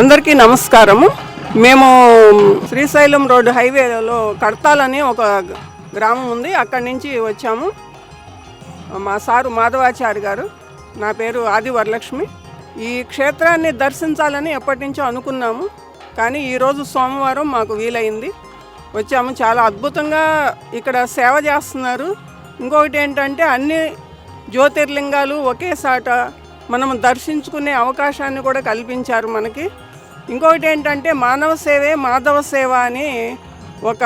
అందరికీ నమస్కారము. మేము శ్రీశైలం రోడ్డు హైవేలో కడతాలని ఒక గ్రామం ఉంది. అక్కడి నుంచి వచ్చాము. మా సారు మాధవాచారి గారు నా పేరు ఆది వరలక్ష్మి. ఈ క్షేత్రాన్ని దర్శించాలని ఎప్పటి నుంచో అనుకున్నాము. కానీ ఈరోజు సోమవారం మాకు వీలైంది. వచ్చాము. చాలా అద్భుతంగా ఇక్కడ సేవ చేస్తున్నారు. ఇంకొకటి ఏంటంటే అన్ని జ్యోతిర్లింగాలు ఒకేసాట మనం దర్శించుకునే అవకాశాన్ని కూడా కల్పించారు మనకి. ఇంకొకటి ఏంటంటే మానవ సేవే మాధవ సేవ అని ఒక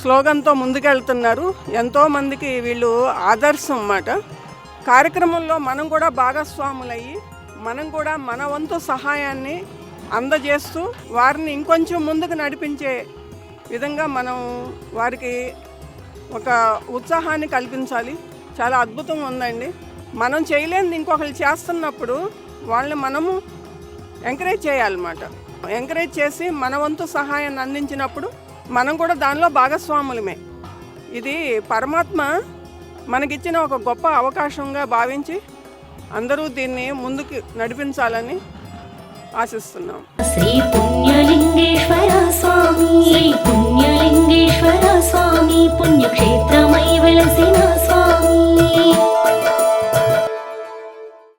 స్లోగన్తో ముందుకెళ్తున్నారు. ఎంతోమందికి వీళ్ళు ఆదర్శం అన్నమాట. కార్యక్రమంలో మనం కూడా భాగస్వాములయ్యి మనం కూడా మన వంతు సహాయాన్ని అందజేస్తూ వారిని ఇంకొంచెం ముందుకు నడిపించే విధంగా మనం వారికి ఒక ఉత్సాహాన్ని కల్పించాలి. చాలా అద్భుతంగా ఉందండి. మనం చేయలేనిది ఇంకొకరు చేస్తున్నప్పుడు వాళ్ళని మనము ఎంకరేజ్ చేయాలన్నమాట. ఎంకరేజ్ చేసి మన వంతు సహాయాన్ని అందించినప్పుడు మనం కూడా దానిలో భాగస్వాములమే. ఇది పరమాత్మ మనకిచ్చిన ఒక గొప్ప అవకాశంగా భావించి అందరూ దీన్ని ముందుకు నడిపించాలని ఆశిస్తున్నాం. శ్రీ పుణ్యలింగేశ్వర స్వామి.